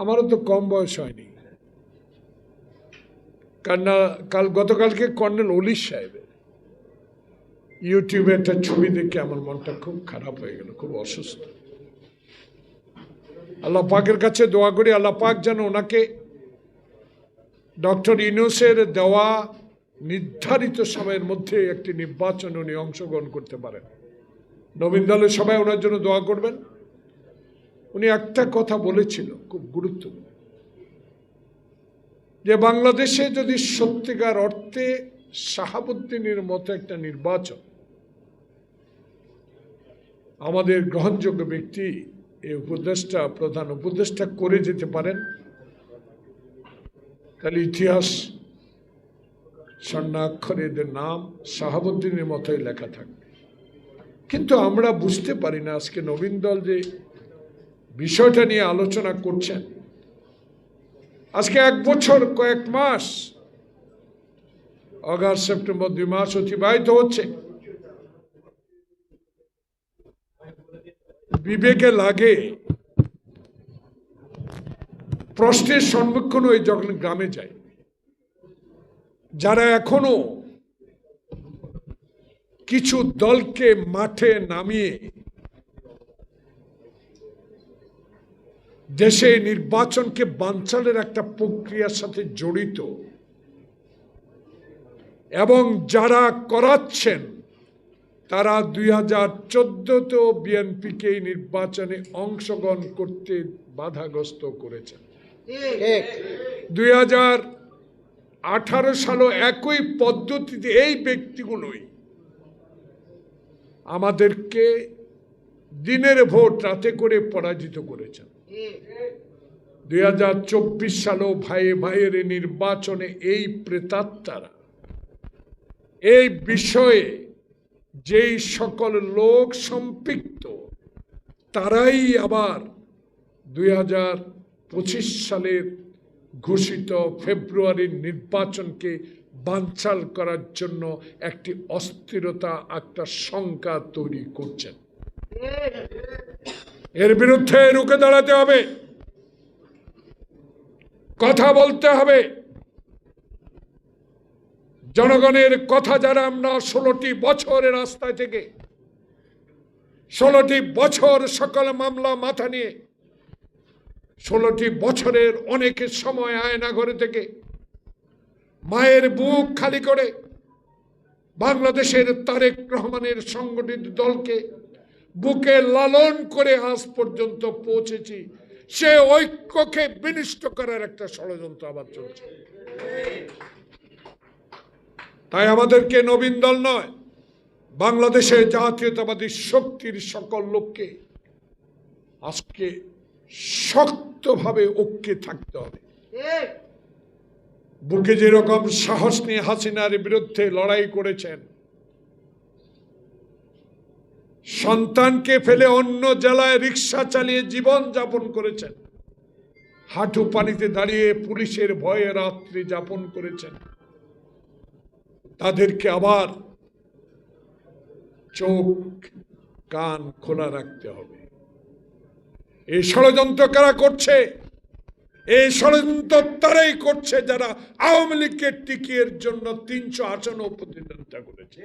আমারও তো কম বয়স হয়নি। কান্না, কাল, গতকালকে কর্নেল অলি সাহেবের ইউটিউবে একটা ছবি দেখে আমার মনটা খুব খারাপ হয়ে গেল, খুব অসুস্থ। আল্লাহ পাকের কাছে দোয়া করি, আল্লাহ পাক যেন ওনাকে ডক্টর ইউনুসের দেওয়া নির্ধারিত সময়ের মধ্যে একটি নির্বাচনে উনি অংশগ্রহণ করতে পারেন। নবীন দলের সবাই ওনার জন্য দোয়া করবেন। উনি একটা কথা বলেছিল, খুব গুরুত্বপূর্ণ। যে বাংলাদেশে যদি সত্যিকার অর্থে শাহাবুদ্দিনের মতো একটা নির্বাচন, আমাদের গ্রহণযোগ্য ব্যক্তি এই উপদেষ্টা, প্রধান উপদেষ্টা করে যেতে পারেন, তাহলে ইতিহাস স্বর্ণাক্ষরে এদের নাম, শাহাবুদ্দিনের মতোই লেখা থাকবে। কিন্তু আমরা বুঝতে পারি না আজকে নবীন দল যে বিষয়টা নিয়ে আলোচনা করছেন। আজকে এক বছর, কয়েক মাস, অগাস্ট, সেপ্টেম্বর দুই মাস অতিবাহিত হচ্ছে। বিবেকে লাগে প্রশ্নের সম্মুখীন হয়ে যখন গ্রামে যায়, যারা এখনও কিছু দলকে মাঠে নামিয়ে দেশে নির্বাচনকে বানচালের একটা প্রক্রিয়ার সাথে জড়িত। এবং যারা করাচ্ছেন তারা দুই হাজার চোদ্দতেও বিএনপিকে এই নির্বাচনে অংশগ্রহণ করতে বাধাগ্রস্ত করেছেন। দুই হাজার আঠারো সালও একই পদ্ধতিতে এই ব্যক্তিগুলোই আমাদেরকে দিনের ভোট রাতে করে পরাজিত করেছেন। দুই হাজার চব্বিশ সালেও ভাইয়ে ভাইয়ের নির্বাচনে এই প্রেতাত্মারা, এই বিষয়ে যেই সকল লোক সম্পৃক্ত, তারাই আবার দুই হাজার পঁচিশ সালের ঘোষিত ফেব্রুয়ারির নির্বাচনকে বানচাল করার জন্য একটি অস্থিরতা একটা শঙ্কা তৈরি করছেন। এর বিরুদ্ধে রুখে দাঁড়াতে হবে। কথা বলতে হবে। জনগণের কথা যারা আমরা ষোলোটি বছরের রাস্তায় থেকে, ষোলোটি বছর সকল মামলা মাথা নিয়ে, ষোলোটি বছরের অনেকের সময় আয়না ঘরে থেকে, মায়ের বুক খালি করে বাংলাদেশের তারেক রহমানের সংগঠিত দলকে বুকে লালন করে আজ পর্যন্ত পৌঁছেছি। সে ঐক্যকে বিনিষ্ট করার একটা ষড়যন্ত্র আবার চলছে। তাই আমাদেরকে নবীন দল নয়, বাংলাদেশে জাতীয়তাবাদী শক্তির সকল লোককে আজকে শক্তভাবে ঐক্যে থাকতে হবে। বুকে যেরকম সাহস নিয়ে হাসিনার বিরুদ্ধে লড়াই করেছেন সন্তানকে ফেলে অন্য জেলায় রিক্সা চালিয়ে জীবন যাপন করেছেন। হাঁটু পানিতে দাঁড়িয়ে পুলিশের ভয়ে রাত্রি যাপন করেছেন। তাদেরকে আবার চোখ, কান খোলা রাখতে হবে। এই ষড়যন্ত্র কারা করছে? এই ষড়যন্ত্র তারাই করছে যারা আওয়ামী লীগকে টিকিয়ের জন্য তিনশো আসনও প্রতিদ্বন্দ্বিতা করেছে।